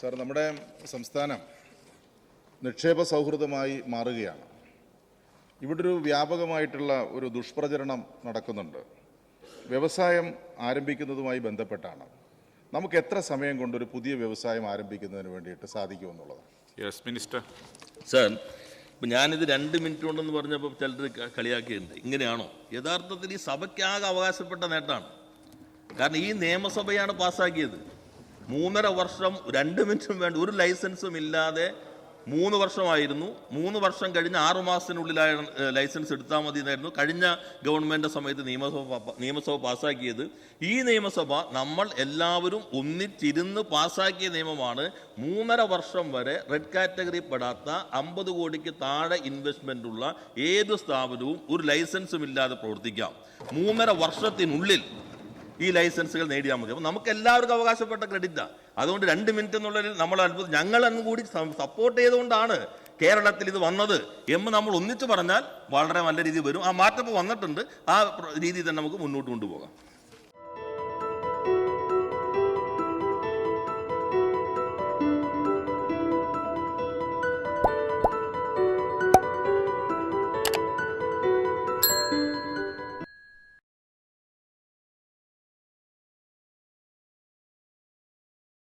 Sir നമ്മുടെ സംസ്ഥാനം നിക്ഷേപ സൗഹൃദമായി മാറുകയാണ്. ഇവിടെ ഒരു വ്യാപകമായിട്ടുള്ള ഒരു ദുഷ്പ്രചരണം നടക്കുന്നുണ്ട്. വ്യവസായം ആരംഭിക്കുന്നതുമായി ബന്ധപ്പെട്ടാണ്. നമുക്ക് എത്ര സമയം കൊണ്ട് ഒരു പുതിയ വ്യവസായം ആരംഭിക്കുന്നതിന് വേണ്ടിയിട്ട് സാധിക്കുമെന്നുള്ളത്? യെസ് മിനിസ്റ്റർ സാർ ഇപ്പം ഞാനിത് രണ്ട് മിനിറ്റ് കൊണ്ടെന്ന് പറഞ്ഞപ്പോൾ ചിലർ കളിയാക്കിയിട്ടുണ്ട്. ഇങ്ങനെയാണോ? യഥാർത്ഥത്തിൽ ഈ സഭയ്ക്കാകെ അവകാശപ്പെട്ട നേട്ടമാണ്. കാരണം ഈ നിയമസഭയാണ് പാസ്സാക്കിയത്. മൂന്നര വർഷം രണ്ട് മിനിറ്റും വേണ്ട ഒരു ലൈസൻസും ഇല്ലാതെ മൂന്ന് വർഷമായിരുന്നു. മൂന്ന് വർഷം കഴിഞ്ഞ് ആറു ലൈസൻസ് എടുത്താൽ മതി എന്നായിരുന്നു കഴിഞ്ഞ ഗവൺമെന്റ് സമയത്ത് നിയമസഭ നിയമസഭ പാസ്സാക്കിയത്. ഈ നിയമസഭ നമ്മൾ എല്ലാവരും ഒന്നിച്ചിരുന്ന് പാസ്സാക്കിയ നിയമമാണ് മൂന്നര വർഷം വരെ റെഡ് കാറ്റഗറി പെടാത്ത അമ്പത് കോടിക്ക് താഴെ ഇൻവെസ്റ്റ്മെന്റ് ഉള്ള ഏത് സ്ഥാപനവും ഒരു ലൈസൻസും ഇല്ലാതെ പ്രവർത്തിക്കാം. മൂന്നര വർഷത്തിനുള്ളിൽ ഈ ലൈസൻസുകൾ നേടിയാൽ മതി. അപ്പോൾ നമുക്ക് എല്ലാവർക്കും അവകാശപ്പെട്ട ക്രെഡിറ്റാണ് അതുകൊണ്ട് രണ്ട് മിനിറ്റ് എന്നുള്ളതിൽ നമ്മൾ അത്ഭുതം ഞങ്ങൾ അന്ന് കൂടി സപ്പോർട്ട് ചെയ്തുകൊണ്ടാണ് കേരളത്തിൽ ഇത് വന്നത് എന്ന് നമ്മൾ ഒന്നിച്ചു പറഞ്ഞാൽ വളരെ നല്ല രീതിയിൽ വരും. ആ മാറ്റം വന്നിട്ടുണ്ട്. ആ രീതിയിൽ തന്നെ നമുക്ക് മുന്നോട്ട് കൊണ്ടുപോകാം.